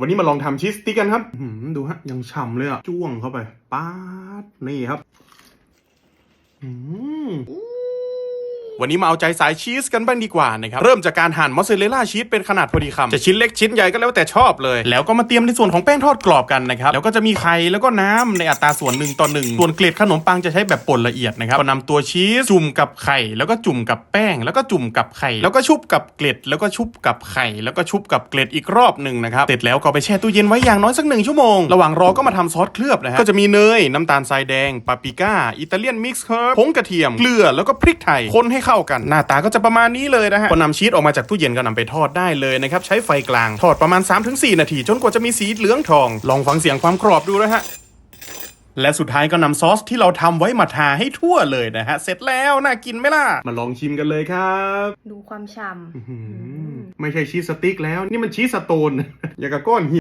วันนี้มาลองทำชีสติ๊กกันครับดูฮะ ยังฉ่ำเลยอะจ้วงเข้าไปป๊าดนี่ครับ อืม วันนี้มาเอาใจสายชีสกันบ้างดีกว่านะครับเริ่มจากการหั่นมอสซาเรลล่าชีสเป็นขนาดพอดีคำจะชิ้นเล็กชิ้นใหญ่ก็แล้วแต่ชอบเลย แล้วก็มาเตรียมในส่วนของแป้งทอดกรอบกันนะครับแล้วก็จะมีไข่แล้วก็น้ำในอัตราส่วนหนึ่งต่อหนึ่งส่วนเกล็ดขนมปังจะใช้แบบป่นละเอียดนะครับก็นำตัวชีสจุ่มกับไข่แล้วก็จุ่มกับแป้ง แล้วก็จุ่มกับไข่แล้วก็ชุบกับเกล็ด แล้วก็ชุบกับไข่แล้วก็ชุบกับเกล็ดอีกรอบหนึ่งนะครับเสร็จแล้วก็ไปแช่ตู้เย็นไว้อย่างน้อยสักหนึ่งชั่วโมงระหว่างรอก็มาทำซอสเคลือบนะฮะก็จะมีเนยน้ำตาลทรายแดงปาปริก้าอิตาเลียนมิกซ์เฮิร์บผงกระเทียมเกลือแล้วก็พริกไทยคนให้เข้ากัน หน้าตาก็จะประมาณนี้เลยนะฮะพอนำชีสออกมาจากตู้เย็นก็นำไปทอดได้เลยนะครับใช้ไฟกลางทอดประมาณ 3-4 นาที จนกว่าจะมีสีเหลืองทอง ลองฟังเสียงความกรอบดูนะฮะและสุดท้ายก็นำซอสที่เราทำไว้มาทาให้ทั่วเลยนะฮะ เสร็จแล้วน่ากินไหมล่ะ มาลองชิมกันเลยครับ ดูความฉ่ำไม่ใช่ชีสสติ๊กแล้ว นี่มันชีสสโตน อย่างกับก้อนหิน